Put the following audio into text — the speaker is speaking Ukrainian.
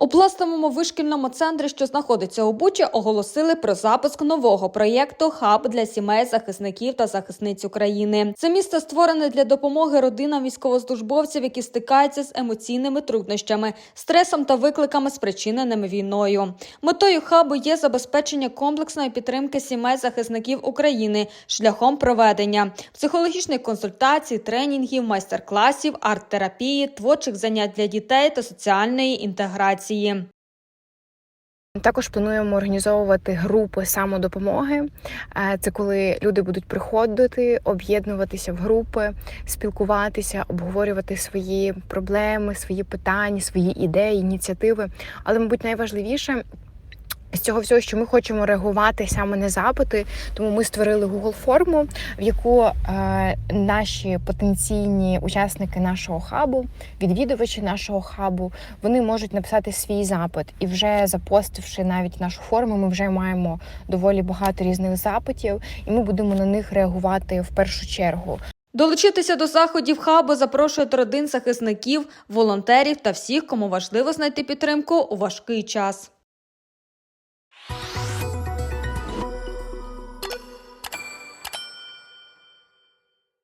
У пластовому вишкільному центрі, що знаходиться у Бучі, оголосили про запуск нового проєкту Хаб для сімей захисників та захисниць України. Це місце створене для допомоги родинам військовослужбовців, які стикаються з емоційними труднощами, стресом та викликами, спричиненими війною. Метою хабу є забезпечення комплексної підтримки сімей захисників України шляхом проведення психологічних консультацій, тренінгів, майстер-класів, арт-терапії, творчих занять для дітей та соціальної інтеграції. Також плануємо організовувати групи самодопомоги. Е, Це коли люди будуть приходити, об'єднуватися в групи, спілкуватися, обговорювати свої проблеми, свої питання, свої ідеї, ініціативи. Але, мабуть, найважливіше. З цього всього, що ми хочемо реагувати саме на запити, тому ми створили Google форму, в яку е, наші потенційні учасники нашого хабу, відвідувачі нашого хабу, вони можуть написати свій запит. І вже запостивши навіть нашу форму, ми вже маємо доволі багато різних запитів, і ми будемо на них реагувати в першу чергу. Долучитися до заходів хабу запрошують родин захисників, волонтерів та всіх, кому важливо знайти підтримку у важкий час.